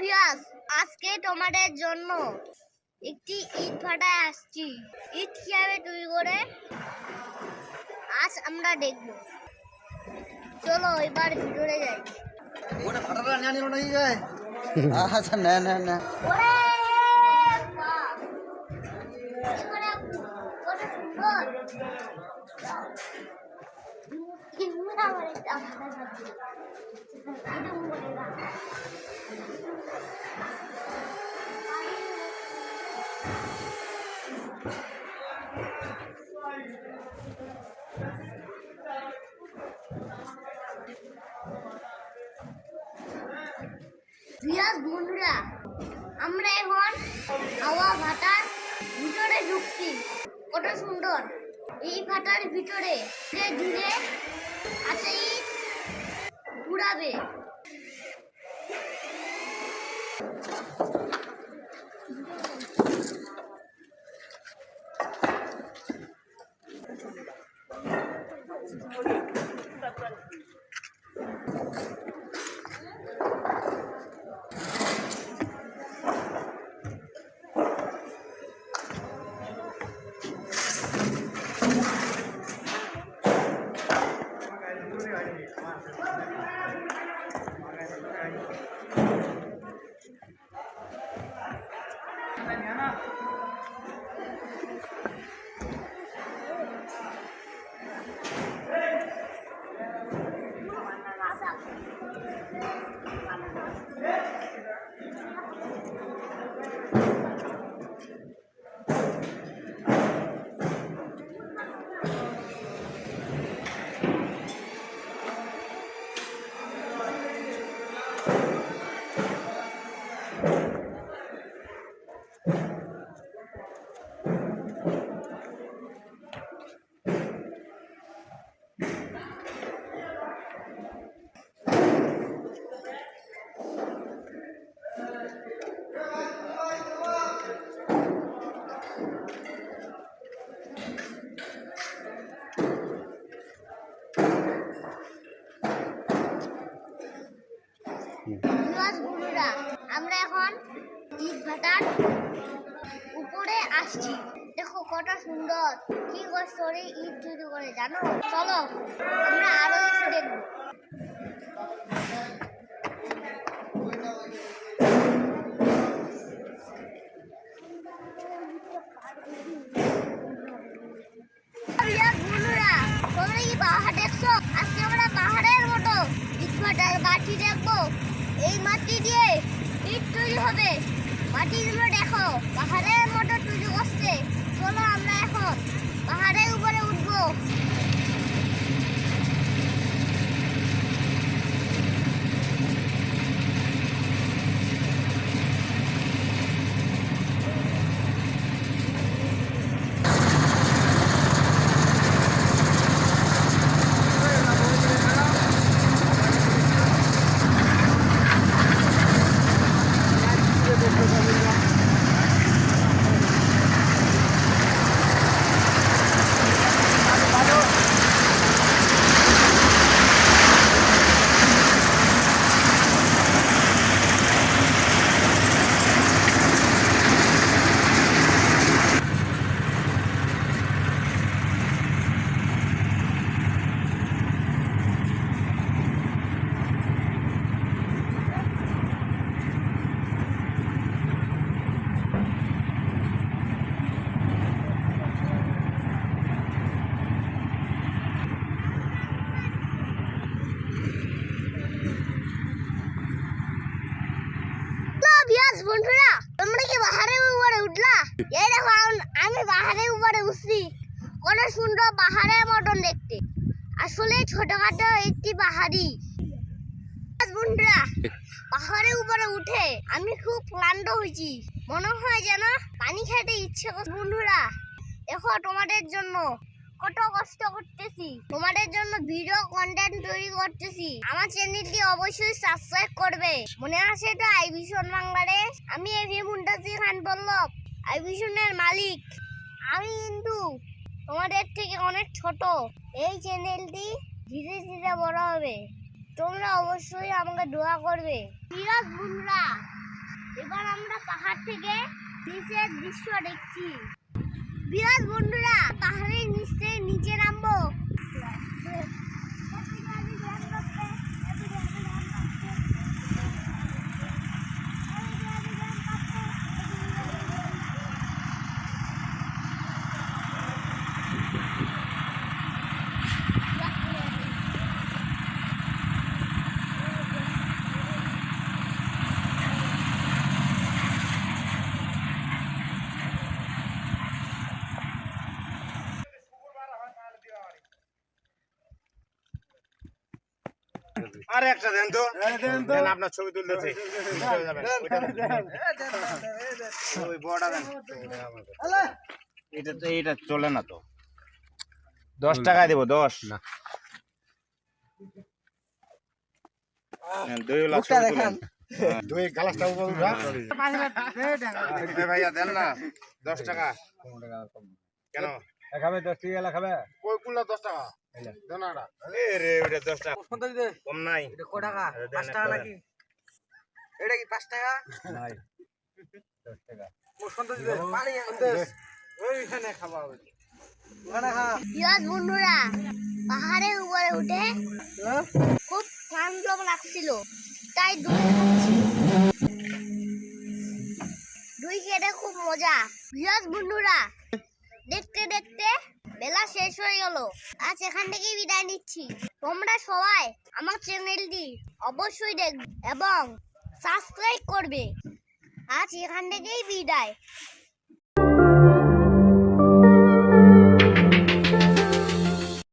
ভিয়াস আজকে তোমাদের জন্য একটি ইট ফাটায় আসছি। ইট কীভাবে তৈরি করে? আজ আমরা দেখব। চলো এবার ভিতরে যাই। ওটা নিল যায় আচ্ছা না না না। সুন্দর। রিয়াজ, বন্ধুরা, আমরা এখন হাওয়া ভাটার ভিতরে ঢুকছি। কত সুন্দর। এই ভাটার ভিতরে ধীরে ধীরে আছে ঘুরাবে বন্ধুরা আমরা এখন ইট ভাটার উপরে আসছি। দেখো কত সুন্দর। কি করে ইট তৈরি করে, জানো? চলো, আমরা আরও কিছু দেখব। এই মাটি দিয়ে ইট তৈরি হবে। মাটিগুলো দেখো, পাহাড়ের মতো তৈরি করছে। চলো আমরা এখন পাহাড়ের উপরে উঠবো বিয়াস বন্ধুরা তোমরা কি পাহাড়ের উপরে উঠলা এই দেখো আম- পাহাড়ের উপরে উঠছি। কত সুন্দর পাহাড়ের মতন দেখতে। আসলে ছোটখাটো একটি পাহাড়ি। বন্ধুরা, পাহাড়ের উপরে উঠে আমি খুব ক্লান্ত হয়েছি। মনে হয় যেন পানি খেতে ইচ্ছে করছে। বন্ধুরা, দেখো তোমাদের জন্য কত কষ্ট করতেছি। তোমাদের জন্য ভিডিও কন্টেন্ট তৈরি করতেছি। আমার চ্যানেলটি অবশ্যই সাবস্ক্রাইব করবে। মনে আছে তো আই ভীষণ বাংলাদেশ? আমি এভি মুন্তাসির খান পল্লব আই ভীষণের মালিক। আমি কিন্তু তোমাদের থেকে অনেক ছোট। এই চ্যানেলটি ধীরে ধীরে বড় হবে। তোমরা অবশ্যই আমাকে দোয়া করবে। সিরাজ বন্ধুরা এবার আমরা পাহাড় থেকে নিচের দৃশ্য দেখছি। বিরাজ বন্ধুরা পাহাড়ের নিচে নিচে নামবো। আরে একটা দেন তো। দেন আপনার ছবি তুলতেছে ওই বড়টা দেন। এটা তো এটা চলে না তো। দশ টাকা দেবো দশ। না। দইওয়ালা মুখটা ছবি দেখান। তুলেন। দই উপর ভাইয়া দেন না। দশ টাকা। কেন? খাবে দশ টাকা খাবে কই কুল্লা দশ টাকা? কম নাই। ক টাকা? পাঁচ টাকা নাকি? এটা কি পাঁচ টাকা? নাই। দশ টাকা। পানি আনতেস ওইখানে খাওয়া হবে। ওখানে খা। বিরাট বন্ধুরা পাহাড়ের উপরে উঠে খুব ক্লান্ত লাগছিল তাই দুই। খেতে খুব মজা। বন্ধুরা দেখতে দেখতে বেলা শেষ হয়ে গেল। আজ এখান থেকে বিদায় নিচ্ছি। তোমরা সবাই আমার চ্যানেলটি অবশ্যই দেখবে এবং সাবস্ক্রাইব করবে। আজ এখান থেকেই বিদায়।